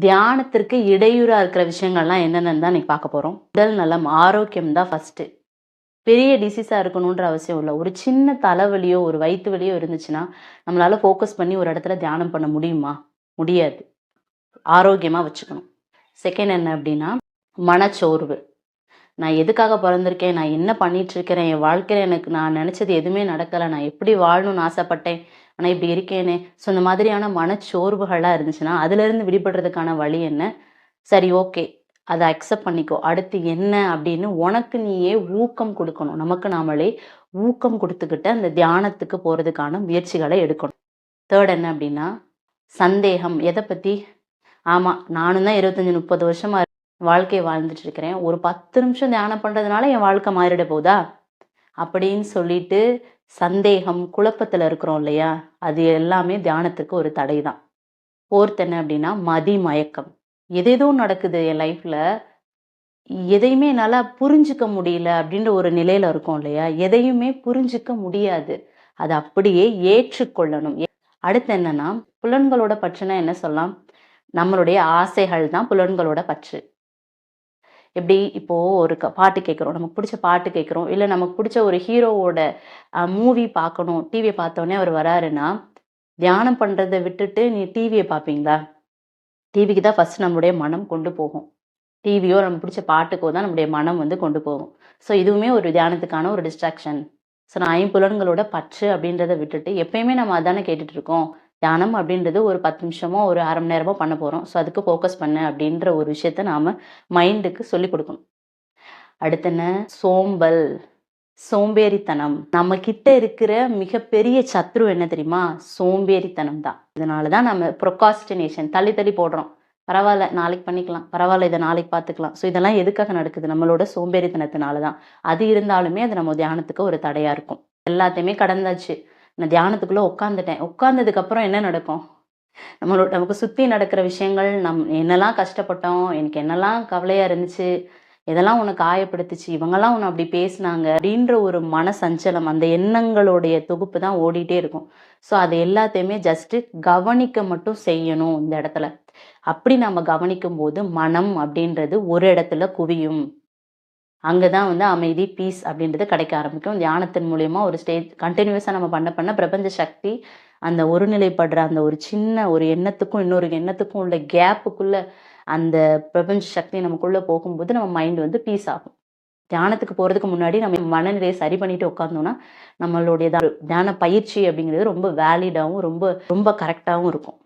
தியானத்திற்கு இடையூறா இருக்கிற விஷயங்கள்லாம் என்னென்னு தான் இன்னைக்கு பார்க்க போறோம். உடல் நலம் ஆரோக்கியம் தான் ஃபர்ஸ்ட் பெரிய டிசீஸா இருக்கணுன்ற அவசியம் இல்லை. ஒரு சின்ன தலைவலியோ ஒரு வயிற்று வலியோ இருந்துச்சுன்னா நம்மளால ஃபோக்கஸ் பண்ணி ஒரு இடத்துல தியானம் பண்ண முடியுமா? முடியாது. ஆரோக்கியமா வச்சுக்கணும். செகண்ட் என்ன அப்படின்னா மனச்சோர்வு. நான் எதுக்காக பிறந்திருக்கேன்? நான் என்ன பண்ணிட்டு இருக்கிறேன் என் வாழ்க்கையில் எனக்கு நான் நினச்சது எதுவுமே நடக்கலை. நான் எப்படி வாழணும்னு ஆசைப்பட்டேன்? ஆனால் இப்படி இருக்கேனே. ஸோ இந்த மாதிரியான மனச்சோர்வுகள்லாம் இருந்துச்சுன்னா அதுலேருந்து விடுபடுறதுக்கான வழி என்ன? சரி ஓகே அதை அக்செப்ட் பண்ணிக்கோ. அடுத்து என்ன அப்படின்னு உனக்கு நீயே ஊக்கம் கொடுக்கணும். நமக்கு நாமளே ஊக்கம் கொடுத்துக்கிட்டு அந்த தியானத்துக்கு போகிறதுக்கான முயற்சிகளை எடுக்கணும். தேர்ட் என்ன அப்படின்னா சந்தேகம். எதை பற்றி ஆமாம் நானும் தான் இருபத்தஞ்சி முப்பது வருஷமாக வாழ்க்கையை வாழ்ந்துட்டு இருக்கிறேன். ஒரு பத்து நிமிஷம் தியானம் பண்ணுறதுனால என் வாழ்க்கை மாறிட போதா அப்படின்னு சொல்லிட்டு சந்தேகம் குழப்பத்தில் இருக்கிறோம் இல்லையா? அது எல்லாமே தியானத்துக்கு ஒரு தடை தான் ஃபோர்த் என்ன அப்படின்னா மதி மயக்கம். எதேதோ நடக்குது என் லைஃப்பில் எதையுமே என்னால் புரிஞ்சுக்க முடியல அப்படின்ற ஒரு நிலையில் இருக்கும் இல்லையா? எதையுமே புரிஞ்சுக்க முடியாது. அதை அப்படியே ஏற்றுக்கொள்ளணும். ஏ- அடுத்து என்னன்னா புலன்களோட பற்றுனா என்ன சொல்லலாம்? நம்மளுடைய ஆசைகள் தான் புலன்களோட பற்று. எப்படி இப்போ ஒரு க- பாட்டு கேட்குறோம் நமக்கு பிடிச்ச பாட்டு கேட்குறோம் இல்லை நமக்கு பிடிச்ச ஒரு ஹீரோவோட மூவி பார்க்கணும் டிவியை பார்த்தோன்னே அவர் வராருன்னா தியானம் பண்ணுறதை விட்டுட்டு நீ டிவியை பார்ப்பீங்களா? டிவிக்கு தான் ஃபர்ஸ்ட் நம்மளுடைய மனம் கொண்டு போகும். டிவியோ நம்ம பிடிச்ச பாட்டுக்கோ தான் நம்முடைய மனம் வந்து கொண்டு போகும். ஸோ இதுவுமே ஒரு தியானத்துக்கான ஒரு டிஸ்ட்ராக்ஷன் ஸோ நான் ஐம்புலன்களோட பற்று அப்படின்றத விட்டுட்டு எப்பயுமே நம்ம அதானே கேட்டுட்டு இருக்கோம். தியானம் அப்படின்றது ஒரு பத்து நிமிஷமோ ஒரு அரை மணி நேரமோ பண்ண போகிறோம் ஸோ அதுக்கு ஃபோக்கஸ் பண்ணு அப்படின்ற ஒரு விஷயத்த நாம் மைண்டுக்கு சொல்லி கொடுக்கணும். அடுத்து என்ன? சோம்பல் சோம்பேறித்தனம். நம்ம கிட்ட இருக்கிற மிகப்பெரிய சத்ரு என்ன தெரியுமா? சோம்பேறித்தனம் தான். இதனால தான் நம்ம ப்ரொகாஸ்டினேஷன் தள்ளி தள்ளி போடுறோம். பரவாயில்ல நாளைக்கு பண்ணிக்கலாம். பரவாயில்ல இதை நாளைக்கு பார்த்துக்கலாம். ஸோ இதெல்லாம் எதுக்காக நடக்குது? நம்மளோட சோம்பேறித்தனத்தினால தான். அது இருந்தாலுமே அது நம்ம தியானத்துக்கு ஒரு தடையாக இருக்கும். எல்லாத்தையுமே கடந்தாச்சு. நான் தியானத்துக்குள்ளே உட்காந்துட்டேன் உட்காந்ததுக்கப்புறம் என்ன நடக்கும்? நம்மளோட நமக்கு சுற்றி நடக்கிற விஷயங்கள் நம் என்னெல்லாம் கஷ்டப்பட்டோம் எனக்கு என்னெல்லாம் கவலையாக இருந்துச்சு இதெல்லாம் உன்னை காயப்படுத்துச்சு இவங்கெல்லாம் உன்னை அப்படி பேசுனாங்க அப்படின்ற ஒரு மன சஞ்சலம் அந்த எண்ணங்களுடைய தொகுப்பு தான் ஓடிட்டே இருக்கும். ஸோ அது எல்லாத்தையுமே ஜஸ்ட் கவனிக்க மட்டும் செய்யணும் இந்த இடத்துல. அப்படி நம்ம கவனிக்கும் போது மனம் அப்படின்றது ஒரு இடத்துல குவியும். அங்கே தான் வந்து அமைதி பீஸ் அப்படின்றது கிடைக்க ஆரம்பிக்கும். தியானத்தின் மூலயமா ஒரு ஸ்டேஜ் கண்டினியூஸாக நம்ம பண்ண பண்ண பிரபஞ்ச சக்தி அந்த ஒருநிலைப்படுற அந்த ஒரு சின்ன ஒரு எண்ணத்துக்கும் இன்னொரு எண்ணத்துக்கும் உள்ள கேப்புக்குள்ள அந்த பிரபஞ்ச சக்தி நமக்குள்ளே போகும்போது நம்ம மைண்ட் வந்து பீஸ் ஆகும். தியானத்துக்கு போகிறதுக்கு முன்னாடி நம்ம மனநிலையை சரி பண்ணிட்டு உட்காந்தோம்னா நம்மளுடைய தியான பயிற்சி அப்படிங்கிறது ரொம்ப வேலிடாகவும் ரொம்ப ரொம்ப கரெக்டாகவும் இருக்கும்.